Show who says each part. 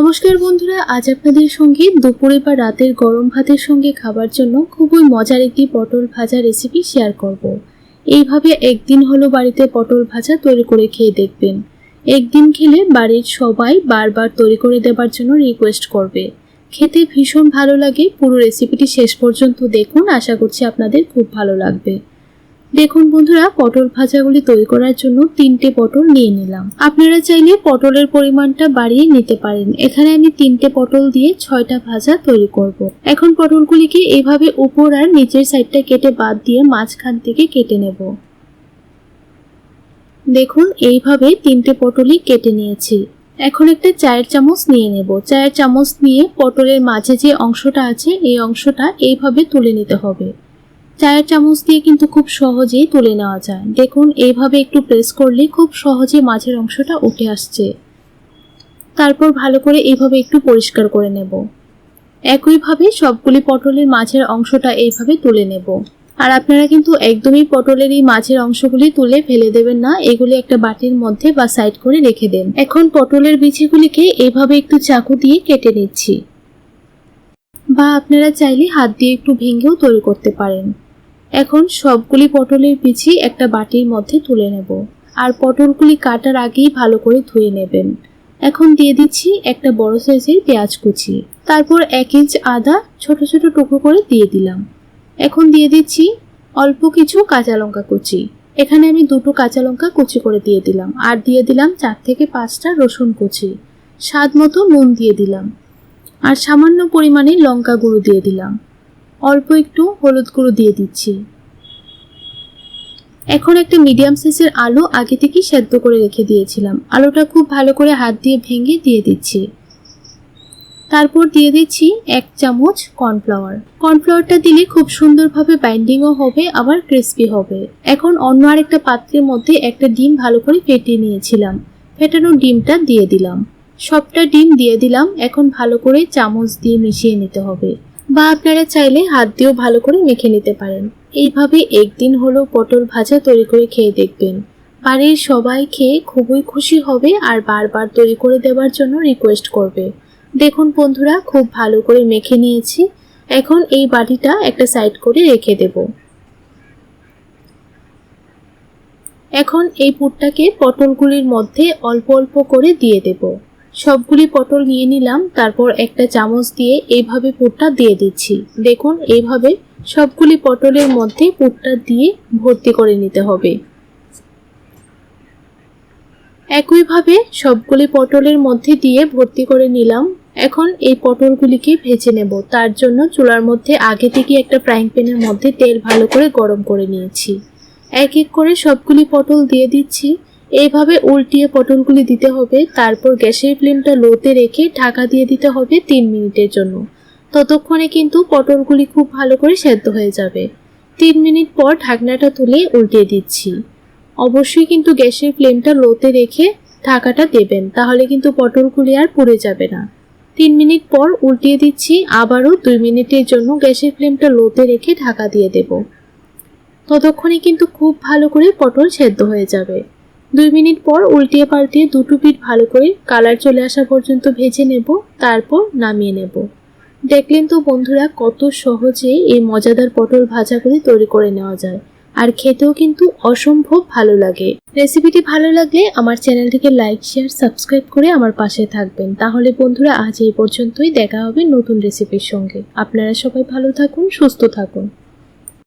Speaker 1: নমস্কার বন্ধুরা, আজ আপনাদের সঙ্গে দুপুরে বা রাতের গরম ভাতের সঙ্গে খাবার জন্য খুবই মজার একটি পটল ভাজা রেসিপি শেয়ার করব। এইভাবে একদিন হলো বাড়িতে পটল ভাজা তৈরি করে খেয়ে দেখবেন। একদিন খেলে বাড়ির সবাই বারবার তৈরি করে দেবার জন্য রিকোয়েস্ট করবে। খেতে ভীষণ ভালো লাগে, পুরো রেসিপিটি শেষ পর্যন্ত দেখুন, আশা করছি আপনাদের খুব ভালো লাগবে। দেখুন বন্ধুরা, পটল ভাজাগুলি তৈরি করার জন্য তিনটে পটল নিয়ে নিলাম। আপনারা চাইলে পটলের পরিমাণটা বাড়িয়ে নিতে পারেন। এখানে আমি তিনটে পটল দিয়ে ছয়টা ভাজা তৈরি করব। এখন পটলগুলিকে এইভাবে উপর আর নিচের সাইডটা কেটে বাদ দিয়ে মাঝখান থেকে কেটে নেব। দেখুন, এইভাবে তিনটে পটলই কেটে নিয়েছি। এখন একটা চায়ের চামচ নিয়ে নেব। চায়ের চামচ নিয়ে পটলের মাঝে যে অংশটা আছে, এই অংশটা এইভাবে তুলে নিতে হবে। চায়ের চামচ দিয়ে কিন্তু খুব সহজেই তুলে নেওয়া যায়। দেখুন, এইভাবে একটু প্রেস করলে খুব সহজে মাঝের অংশটা উঠে আসছে। তারপর ভালো করে এইভাবে একটু পরিষ্কার করে নেব। একইভাবে সবগুলি পটলের মাঝের অংশটা এইভাবে তুলে নেব। আর আপনারা কিন্তু একদমই পটলের এই মাঝের অংশগুলি তুলে ফেলে দেবেন না, এগুলি একটা বাটির মধ্যে বা সাইড করে রেখে দেন। এখন পটলের বিচিগুলিকে এইভাবে একটু চাকু দিয়ে কেটে নিচ্ছি। বা আপনারা চাইলে হাত দিয়ে একটু ভেঙেও তৈরি করতে পারেন। এখন সবগুলি পটলের বিচি একটা বাটির মধ্যে তুলে নেব। আর পটলগুলি কাটার আগেই ভালো করে ধুয়ে নেবেন। এখন দিয়ে দিচ্ছি একটা বড় সাইজের পেঁয়াজ কুচি। তারপর এক ইঞ্চ আদা ছোট ছোট টুকরো করে দিয়ে দিলাম। এখন দিয়ে দিচ্ছি অল্প কিছু কাঁচা লঙ্কা কুচি। এখানে আমি দুটো কাঁচা লঙ্কা কুচি করে দিয়ে দিলাম। আর দিয়ে দিলাম চার থেকে পাঁচটা রসুন কুচি। স্বাদ মতো নুন দিয়ে দিলাম। আর সামান্য পরিমাণে লঙ্কা গুঁড়ো দিয়ে দিলাম। অল্প একটু হলুদ গুঁড়ো দিয়ে দিচ্ছি। এখন একটা মিডিয়াম সাইজের আলু আগে থেকেই সেদ্ধ করে রেখে দিয়েছিলাম। আলুটা খুব ভালো করে হাত দিয়ে ভেঙে দিয়ে দিচ্ছি। তারপর দিয়ে দিচ্ছি এক চামচ কর্নফ্লাওয়ার কর্নফ্লাওয়ারটা দিলে খুব সুন্দরভাবে বাইন্ডিংও হবে, আবার ক্রিস্পি হবে। এখন অন্য আরেকটা পাত্রের মধ্যে একটা ডিম ভালো করে ফেটিয়ে নিয়েছিলাম। ফেটানো ডিমটা দিয়ে দিলাম। সবটা ডিম দিয়ে দিলাম। এখন ভালো করে চামচ দিয়ে মিশিয়ে নিতে হবে। বা আপনারা চাইলে হাত দিয়েও ভালো করে মেখে নিতে পারেন। এইভাবে একদিন হলো পটল ভাজা তৈরি করে খেয়ে দেখবেন। বাড়ির সবাই খেয়ে খুবই খুশি হবে আর বারবার তৈরি করে দেওয়ার জন্য রিকোয়েস্ট করবে। দেখুন বন্ধুরা, খুব ভালো করে মেখে নিয়েছি। এখন এই বাটিটা একটা সাইড করে রেখে দেব। এখন এই পুরটাকে পটলগুলির মধ্যে অল্প অল্প করে দিয়ে দেব। সবগুলি পটল নিয়ে নিলাম, তারপর একটা চামচ দিয়ে এইভাবে পুরটা দিয়ে দিচ্ছি। দেখুন, এইভাবে সবগুলি পটলের মধ্যে পুরটা দিয়ে ভর্তি করে নিতে হবে। একইভাবে সবগুলি পটলের মধ্যে দিয়ে ভর্তি করে নিলাম। এখন এই পটলগুলিকে ভেজে নেব। তার জন্য চুলার মধ্যে আগে থেকে একটা ফ্রাইং প্যানের মধ্যে তেল ভালো করে গরম করে নিয়েছি। এক এক করে সবগুলি পটল দিয়ে দিচ্ছি। এইভাবে উল্টিয়ে পটলগুলি দিতে হবে, তারপর গ্যাসের ফ্লেমটা লোতে রেখে ঢাকা দিয়ে দিতে হবে তিন মিনিটের জন্য। ততক্ষণে কিন্তু পটলগুলি খুব ভালো করে সেদ্ধ হয়ে যাবে। তিন মিনিট পর ঢাকনাটা তুলে উল্টিয়ে দিচ্ছি। অবশ্যই কিন্তু গ্যাসের ফ্লেমটা লোতে রেখে ঢাকাটা দেবেন, তাহলে কিন্তু পটলগুলি আর পুড়ে যাবে না। তিন মিনিট পর উল্টিয়ে দিচ্ছি, আবারও দুই মিনিটের জন্য গ্যাসের ফ্লেমটা লোতে রেখে ঢাকা দিয়ে দেব। ততক্ষণে কিন্তু খুব ভালো করে পটল সেদ্ধ হয়ে যাবে। দুই মিনিট পর উল্টিয়ে পাল্টিয়ে দুটো পিঠ ভালো করে কালার চলে আসা পর্যন্ত ভেজে নেব, তারপর নামিয়ে নেব। দেখলেন তো বন্ধুরা, কত সহজে এই মজাদার পটল ভাজাগুলি তৈরি করে নেওয়া যায়, আর খেতেও কিন্তু অসম্ভব ভালো লাগে। রেসিপিটি ভালো লাগলে আমার চ্যানেলটিকে লাইক, শেয়ার, সাবস্ক্রাইব করে আমার পাশে থাকবেন। তাহলে বন্ধুরা, আজ এই পর্যন্তই। দেখা হবে নতুন রেসিপির সঙ্গে। আপনারা সবাই ভালো থাকুন, সুস্থ থাকুন।